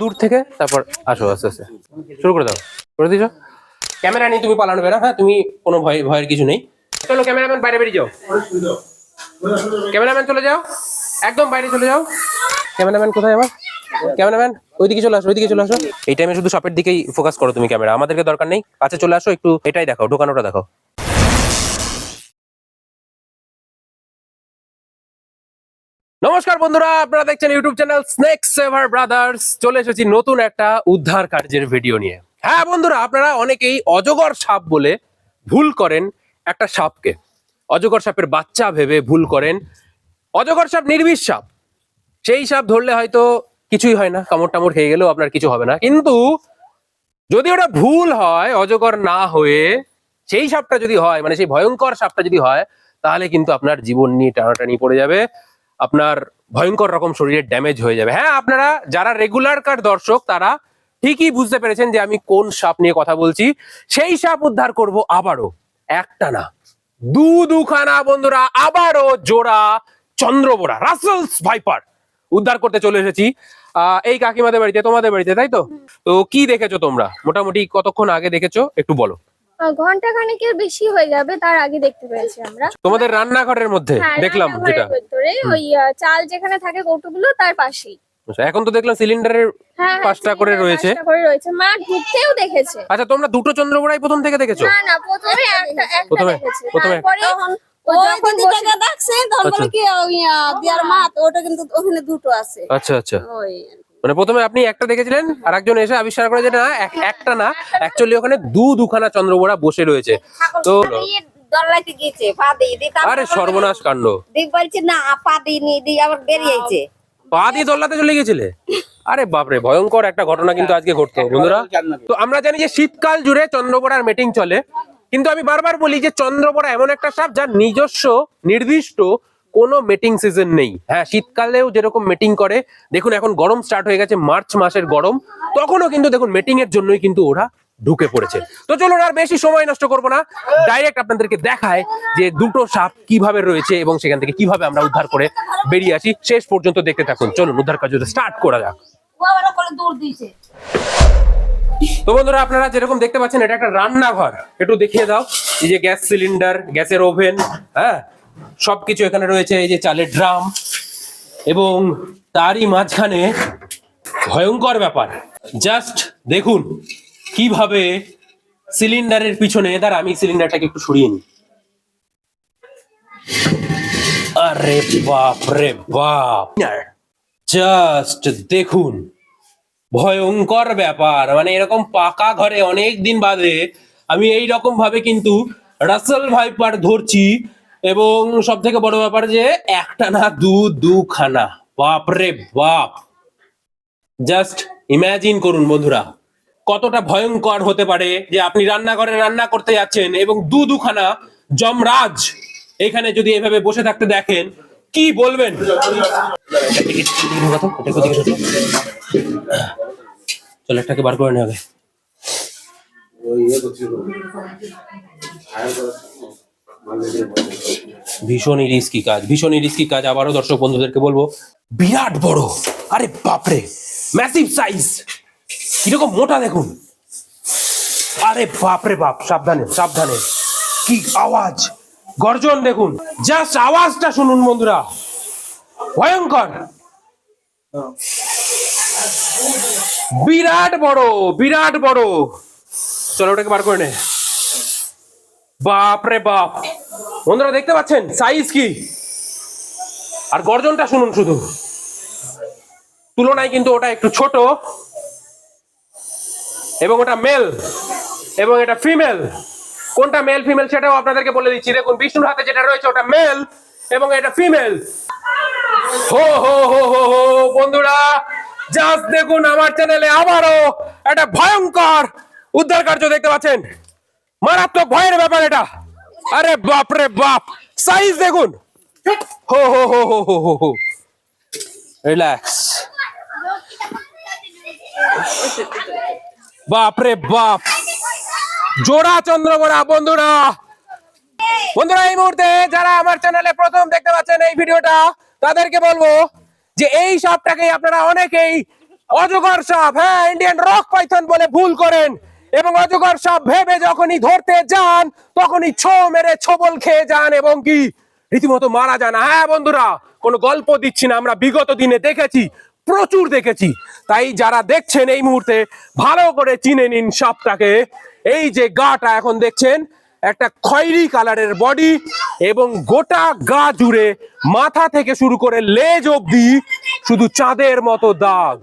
দূর থেকে, তারপর আসো, আস্তে আস্তে। শুরু করে দাও। করে দিছো ক্যামেরা নিয়ে তুমি পালানো বেরা হ্যাঁ? তুমি কোনো ভয়, ভয়ের কিছু নেই। চলো, ক্যামেরাম্যান বাইরে বেরিয়ে যাও। ক্যামেরাম্যান চলে যাও। একদম বাইরে চলে যাও। ক্যামেরাম্যান কোথায় আমার ক্যামেরাম্যান, ওইদিকে চলে আসো, ওইদিকে চলে আসো। এই টাইমে শুধু শপের দিকেই ফোকাস করো তুমি ক্যামেরা। আমাদেরকে দরকার নেই। কাছে চলে আসো, একটু এটাই দেখাও, ঢোকানোটা দেখাও। নমস্কার বন্ধুরা, আপনারা দেখছেন YouTube channel snake saver brothers চলে এসেছি নতুন একটা উদ্ধার কার্যের ভিডিও নিয়ে। হ্যাঁ বন্ধুরা, আপনারা অনেকেই অজগর সাপ বলে ভুল করেন একটা সাপকে। অজগর সাপের বাচ্চা ভেবে ভুল করেন। অজগর সাপ নির্বিষ সাপ। সেই সাপ ধরলে হয়তো কিছুই হয় না, কামড় টামড় খেয়ে গেলেও আপনার কিছু হবে না। কিন্তু যদি ওটা ভুল হয়, অজগর না হয়ে সেই সাপটা যদি হয় মানে সেই ভয়ঙ্কর সাপটা যদি হয়, তাহলে কিন্তু আপনার জীবন নিয়ে টানাটানি পড়ে যাবে। আপনার ভয়ঙ্কর রকম শরীরের ড্যামেজ হয়ে যাবে। হ্যাঁ আপনারা যারা রেগুলার কার দর্শক, তারা ঠিকই বুঝতে পেরেছেন যে আমি কোন সাপ নিয়ে কথা বলছি। সেই সাপ উদ্ধার করব আবারও। একটা না, দু দুখানা বন্ধুরা, আবারও জোড়া চন্দ্রবোড়া রাসেলস ভাইপার উদ্ধার করতে চলে এসেছি। এই কাকিমাদের বাড়িতে, তোমাদের বাড়িতে, তাই তো? তো কি দেখেছ তোমরা? মোটামুটি কতক্ষণ আগে দেখেছ? একটু বলো। ঘণ্টা খানেকের বেশি হয়ে যাবে তার আগে দেখতে পেয়েছি আমরা। তোমাদের রান্নাঘরের মধ্যে হ্যাঁ, দেখলাম রান্নাঘরের যেটা। ভেতরে ওই আহ, চাল যেখানে থাকে কৌটোগুলো তার পাশেই। আচ্ছা, এখন তো দেখলাম সিলিন্ডারের হ্যাঁ হ্যাঁ, পাঁচটা করে সিলিন্ডার রয়েছে। পাঁচটা করে রয়েছে। মা ঢুকতেও দেখেছে। আচ্ছা তোমরা দুটো চন্দ্রবোড়াই প্রথম থেকে দেখেছ? না না প্রথমে একটা একটা প্রথমে- দেখেছে প্রথমে- তারপরে ও ওই যখন বসে- তখন আচ্ছা। কি ওই আহ, দিয়ার ওটা কিন্তু ওখানে দুটো আছে। আচ্ছা আচ্ছা। ওই মানে প্রথমে আপনি একটা দেখেছিলেন আর একজন এসে আবিষ্কার করে যে না একটা না অ্যাকচুয়ালি ওখানে দু দুখানা চন্দ্রবোড়া বসে রয়েছে। তো দল্লাইতে গিয়েছে পা দিয়ে দিয়ে আরে সর্বনাশ কাণ্ড। দিক বলছে না পা দিয়ে দিয়ে আবার বেরিয়েছে। পা দিয়ে দোল্লাতে চলে গেছিলে আরে বাপরে ভয়ঙ্কর একটা ঘটনা কিন্তু আজকে ঘটতো বন্ধুরা। তো আমরা জানি যে শীতকাল জুড়ে চন্দ্রপড়ার মিটিং চলে কিন্তু আমি বারবার বলি যে চন্দ্রপড়া এমন একটা সাপ যার নিজস্ব নির্দিষ্ট কোনো মিটিং সিজন নেই। হ্যাঁ শীতকালেও যেরকম মিটিং করে, দেখুন এখন গরম স্টার্ট হয়ে গেছে, মার্চ মাসের গরম, তখনও কিন্তু দেখুন মিটিং এর জন্যই কিন্তু ওরা ঢুকে পড়েছে। তো চলুন আর বেশি সময় নষ্ট করব না ডাইরেক্ট আপনাদেরকে দেখায় যে দুটো সাপ কীভাবে রয়েছে এবং সেখান থেকে কীভাবে আমরা উদ্ধার করে বেরিয়ে আসি। শেষ পর্যন্ত দেখতে থাকুন। চলুন, উদ্ধার কাজ স্টার্ট করা যাক। তো বন্ধুরা, আপনারা যেরকম দেখতে পাচ্ছেন, এটা একটা রান্নাঘর। একটু দেখিয়ে দাও। এই যে গ্যাস সিলিন্ডার, গ্যাসের ওভেন হ্যাঁ সবকিছু এখানে রয়েছে, এই যে চালের ড্রাম এবং তারই মাঝখানে ভয়ঙ্কর ব্যাপার। জাস্ট দেখুন কীভাবে সিলিন্ডারের পিছনে, দাঁড়া, আমি সিলিন্ডারটাকে একটু সরিয়ে নিই। আরে বাপ রে বাপ। জাস্ট দেখুন, ভয়ঙ্কর ব্যাপার। মানে এরকম পাকা ঘরে অনেক দিন বাদে আমি এই রকম ভাবে কিন্তু রাসেল ভাইপার ধরছি এবং সব থেকে বড় ব্যাপার যে একটা না দু, দুখানা। বাপ রে বাপ। জাস্ট ইমাজিন করুন বন্ধুরা, কতটা ভয়ঙ্কর হতে পারে যে আপনি রান্নাঘরে রান্না করতে যাচ্ছেন এবং দু, দুখানা যমরাজ এখানে যদি এভাবে বসে থাকতে দেখেন, কি বলবেন? চল একটাকে বার করে নেবে ভীষণই রিস্কি কাজ, ভীষণই রিস্কি কাজ। আবারও দর্শক বন্ধুদেরকে বলব, বিরাট বড়। আরে বাপরে ম্যাসিভ সাইজ কীরকম মোটা দেখুন। আরে বাপরে বাপ, সাবধানে সাবধানে। কি আওয়াজ। গর্জন দেখুন। জাস্ট আওয়াজটা শুনুন বন্ধুরা। ভয়ঙ্কর। বিরাট বড় বিরাট বড়। চলো ওটাকে বার করে নে। বাপ রে বাপ। বন্ধুরা, দেখতে পাচ্ছেন? সাইজ কি? আর গর্জনটা শুনুন শুধু। তুলনায় কিন্তু ওটা একটু ছোট। এবং ওটা মেল এবং এটা ফিমেল কোনটা মেল ফিমেল সেটাও আপনাদেরকে বলে দিচ্ছি। দেখুন, বিষ্ণুর হাতে যেটা রয়েছে, ওটা মেল এবং এটা ফিমেল হো হো হো হো হো, বন্ধুরা জাস্ট দেখুন আমার চ্যানেলে আবারও একটা ভয়ঙ্কর উদ্ধার কার্য দেখতে পাচ্ছেন। মারাত্মক ভয়ের ব্যাপার এটা। আরে বাপ রে বাপ। সাইজ দেখুন। হো হো হো হো রিল্যাক্স বাপ রে বাপ। জোড়া চন্দ্রবরা বন্ধুরা। বন্ধুরা, এই মুহূর্তে যারা আমার চ্যানেলে প্রথম দেখতে পাচ্ছেন এই ভিডিওটা, তাদেরকে বলব যে এই সাপটাকে আপনারা অনেকেই অজগর সাপ হ্যাঁ ইন্ডিয়ান রক পাইথন বলে ভুল করেন। এবং অজগর সাপ ভেবে যখনই ধরতে যান, তখনই ছো মেরে ছোবল খেয়ে যান এবং কি? রীতিমতো মারা যান। হ্যাঁ বন্ধুরা, কোনো গল্প দিচ্ছি না, আমরা বিগত দিনে দেখেছি, প্রচুর দেখেছি। তাই যারা দেখছেন এই মুহূর্তে, ভালো করে চিনে নিন সাপটাকে। এই যে গাটা এখন দেখছেন, একটা খয়েরি কালারের বডি এবং গোটা গা জুড়ে মাথা থেকে শুরু করে লেজ অবধি শুধু চাঁদের মতো দাগ।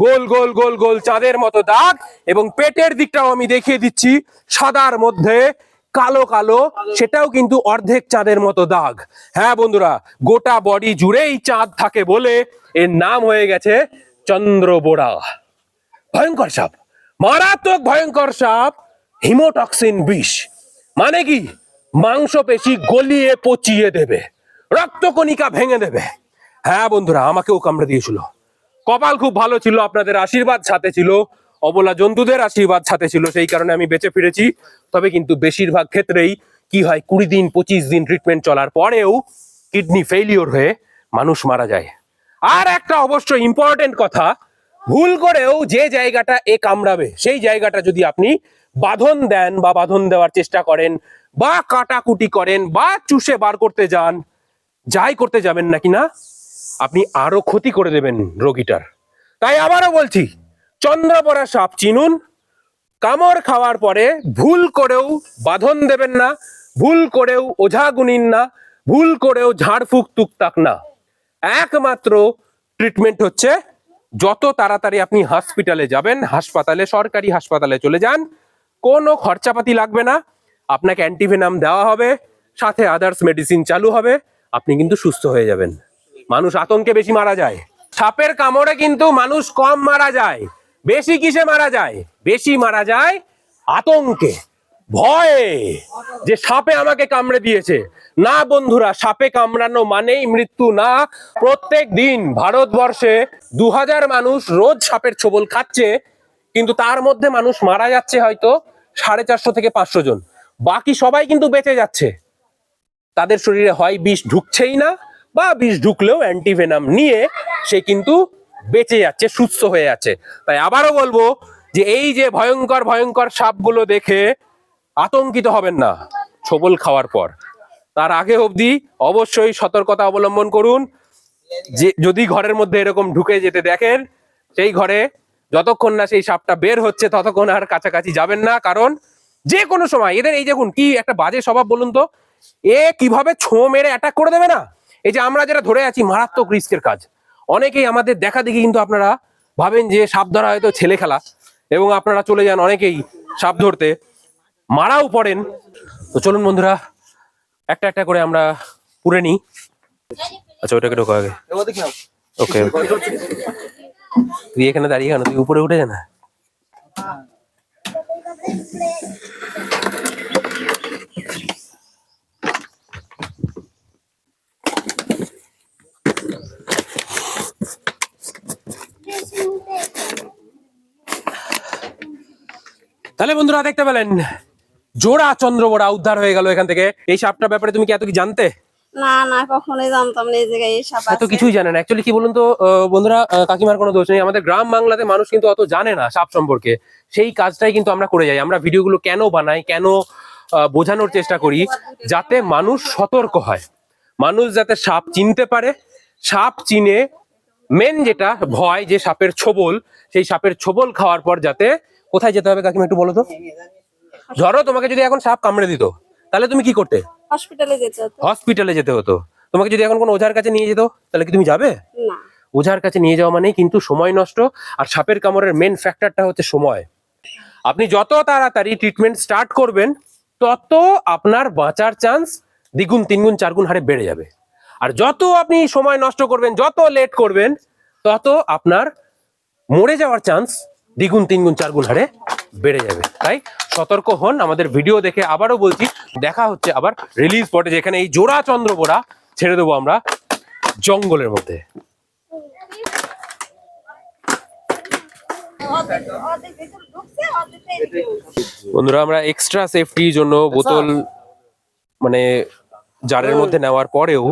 গোল গোল গোল গোল চাঁদের মতো দাগ এবং পেটের দিকটাও আমি দেখিয়ে দিচ্ছি সাদার মধ্যে, কালো কালো, সেটাও কিন্তু অর্ধেক চাঁদের মতো দাগ। হ্যাঁ বন্ধুরা, গোটা বডি জুড়েই চাঁদ থাকে বলে এর নাম হয়ে গেছে চন্দ্র চন্দ্রবোড়া। ভয়ঙ্কর সাপ, মারাত্মক ভয়ঙ্কর সাপ, হিমোটক্সিন বিষ। মানে কি? মাংসপেশি গলিয়ে পচিয়ে দেবে, রক্তকণিকা ভেঙে দেবে। হ্যাঁ বন্ধুরা, আমাকেও কামড়ে দিয়েছিল। কপাল খুব ভালো ছিল, আপনাদের আশীর্বাদ সাথে ছিল, অবলা জন্তুদের আশীর্বাদ সাথে ছিল, সেই কারণে আমি বেঁচে ফিরেছি। তবে কিন্তু বেশিরভাগ ক্ষেত্রেই কি হয়, কুড়ি দিন, পঁচিশ দিন ট্রিটমেন্ট চলার পরেও কিডনি ফেলিওর হয়ে মানুষ মারা যায়। আর একটা অবশ্য ইম্পর্টেন্ট কথা, ভুল করেও যে জায়গাটা এ কামড়াবে, সেই জায়গাটা যদি আপনি বাঁধন দেন বা বাঁধন দেওয়ার চেষ্টা করেন বা কাটাকুটি করেন বা চুষে বার করতে যান, যাই করতে যাবেন নাকি না আপনি আরও ক্ষতি করে দেবেন রোগীটার। তাই আবারও বলছি চন্দ্রপড়া সাপ চিনুন। কামড় খাওয়ার পরে ভুল করেও বাঁধন দেবেন না, ভুল করেও ওঝা গুনিন না, ভুল করেও ঝাড়ফুঁক তুকতাক না। একমাত্র ট্রিটমেন্ট হচ্ছে, যত তাড়াতাড়ি আপনি হসপিটালে যাবেন, হাসপাতালে, সরকারি হাসপাতালে চলে যান, কোনো খরচাপাতি লাগবে না। আপনাকে অ্যান্টিভেনাম দেওয়া হবে, সাথে আদার্স মেডিসিন চালু হবে, আপনি কিন্তু সুস্থ হয়ে যাবেন। মানুষ আতঙ্কে বেশি মারা যায়। সাপের কামড়ে কিন্তু মানুষ কম মারা যায়। বেশি কিসে মারা যায়? বেশি মারা যায় আতঙ্কে। ভয়ে যে সাপে আমাকে কামড়ে দিয়েছে। না বন্ধুরা, সাপে কামড়ানো মানেই মৃত্যু না। প্রত্যেক দিন ভারতবর্ষে দু হাজার মানুষ রোজ সাপের ছোবল খাচ্ছে, কিন্তু তার মধ্যে মানুষ মারা যাচ্ছে হয়তো সাড়ে চারশো থেকে পাঁচশো জন। বাকি সবাই কিন্তু বেঁচে যাচ্ছে। তাদের শরীরে হয় বিষ, ঢুকছেই না। বা বিষ ঢুকলেও অ্যান্টিভেনাম নিয়ে সে কিন্তু বেঁচে যাচ্ছে, সুস্থ হয়ে যাচ্ছে তাই আবারও বলব যে এই যে ভয়ঙ্কর ভয়ঙ্কর সাপগুলো দেখে আতঙ্কিত হবেন না, ছবল খাওয়ার পর। তার আগে অবধি অবশ্যই সতর্কতা অবলম্বন করুন। যে যদি ঘরের মধ্যে এরকম ঢুকে যেতে দেখেন, সেই ঘরে যতক্ষণ না সেই সাপটা বের হচ্ছে, ততক্ষণ আর কাছাকাছি যাবেন না। কারণ যে কোনো সময়, এদের এই দেখুন কি একটা বাজে স্বভাব বলুন তো, এ কীভাবে ছো মেরে অ্যাটাক করে দেবে না? এই যে আমরা যারা ধরে আছি মারাত্মক রিস্কের কাজ, অনেকেই আমাদের দেখা দেখি কিন্তু আপনারা ভাবেন যে সাপ ধরা হয়তো ছেলে খেলা, এবং আপনারা চলে যান অনেকেই সাপ ধরতে, মারাও পড়েন। তো চলুন বন্ধুরা, একটা একটা করে আমরা পুরে নিই। আচ্ছা ওটাকে ঢোকা আগে। ওকে। তুই এখানে দাঁড়িয়ে কেন? তুই উপরে উঠে যা না। তাহলে বন্ধুরা দেখতে পেলেন। জোড়া চন্দ্র চন্দ্রবোড়া উদ্ধার হয়ে গেল এখান থেকে। এই সাপটার ব্যাপারে তুমি কি এত কি জানতে? না না কখনোই জানতাম না এই জায়গায় এই সাপ এত কিছুই জানে না। অ্যাকচুয়ালি কি বলুন তো বন্ধুরা কাকিমার কোনো দোষ নেই। আমাদের গ্রাম বাংলাতে মানুষ কিন্তু অত জানে না সাপ সম্পর্কে। সেই কাজটাই কিন্তু আমরা করে যাই। আমরা ভিডিওগুলো কেন বানাই কেন বোঝানোর চেষ্টা করি যাতে মানুষ সতর্ক হয়। মানুষ যাতে সাপ চিনতে পারে। সাপ চিনে মেন যেটা ভয় যে সাপের ছোবল সেই সাপের ছোবল খাওয়ার পর যাতে কোথায় যেতে হবে কাকিমা একটু বলো তো? ধরো তোমাকে যদি এখন সাপ কামড়ে দিত তাহলে তুমি কি করতে? হসপিটালে যেতে হতো। হসপিটালে যেতে হতো। তোমাকে যদি এখন কোনো ওঝার কাছে নিয়ে যেত তাহলে কি তুমি যাবে? না। ওঝার কাছে নিয়ে যাওয়া মানেই কিন্তু সময় নষ্ট আর সাপের কামড়ের মেন ফ্যাক্টরটা হচ্ছে সময়। আপনি যত তাড়াতাড়ি ট্রিটমেন্ট স্টার্ট করবেন তত আপনার বাঁচার চান্স দ্বিগুণ তিনগুণ চারগুণ হারে বেড়ে যাবে। আর যত আপনি সময় নষ্ট করবেন যত লেট করবেন তত আপনার মরে যাওয়ার চান্স দ্বিগুণ, তিনগুণ, চারগুণ হারে বেড়ে যাবে। তাই সতর্ক হন, আমাদের ভিডিও দেখে আবারও বলছি, দেখা হচ্ছে আবার রিলিজ পটে যেখানে এই জোড়া চন্দ্রবোড়া ছেড়ে দেবো আমরা জঙ্গলের মধ্যে। বন্ধুরা, আমরা এক্সট্রা সেফটির জন্য বোতল মানে জারের মধ্যে নেওয়ার পরেও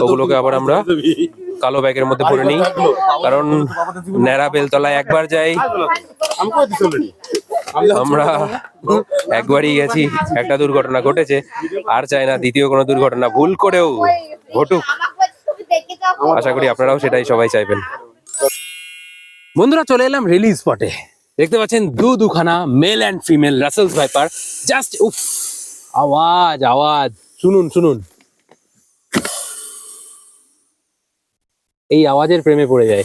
ওগুলোকে আবার আমরা কালো ব্যাগের মধ্যে ভরে নিই কারণ ন্যাড়া বেলতলায় একবার যাই আমরা একবারই গেছি একটা দুর্ঘটনা ঘটেছে আর চাই না দ্বিতীয় কোনো দুর্ঘটনা ভুল করেও ঘটুক আশা করি আপনারাও সেটাই সবাই চাইবেন বন্ধুরা চলে এলাম রিলিজ স্পটে দেখতে পাচ্ছেন দু দুখানা male and female Russell's viper just উফ আওয়াজ আওয়াজ শুনুন শুনুন। এই আওয়াজের প্রেমে পড়ে যায়।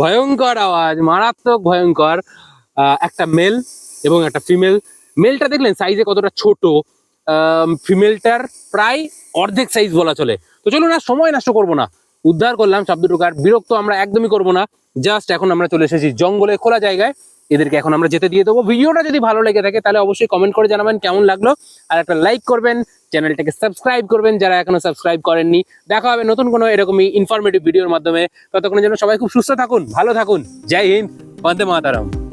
ভয়ঙ্কর আওয়াজ, মারাত্মক ভয়ঙ্কর। একটা মেল এবং একটা ফিমেল মেলটা দেখলেন সাইজে কতটা ছোট। ফিমেলটার প্রায় অর্ধেক সাইজ বলা চলে। তো চলুন আর সময় নষ্ট করব না। উদ্ধার করলাম শব্দ ঢোকার বিরক্ত আমরা একদমই করব না। জাস্ট এখন আমরা চলে এসেছি জঙ্গলে খোলা জায়গায়। এদেরকে এখন আমরা যেতে দিয়ে দেবো। ভিডিওটা যদি ভালো লেগে থাকে, তাহলে অবশ্যই কমেন্ট করে জানাবেন কেমন লাগল। আর একটা লাইক করবেন চ্যানেলটাকে সাবস্ক্রাইব করবেন যারা এখনও সাবস্ক্রাইব করেননি। দেখা হবে নতুন কোনো এরকমই ইনফরমেটিভ ভিডিওর মাধ্যমে। ততক্ষণের জন্য সবাই খুব সুস্থ থাকুন, ভালো থাকুন। জয় হিন্দ, বন্দে মাতারাম।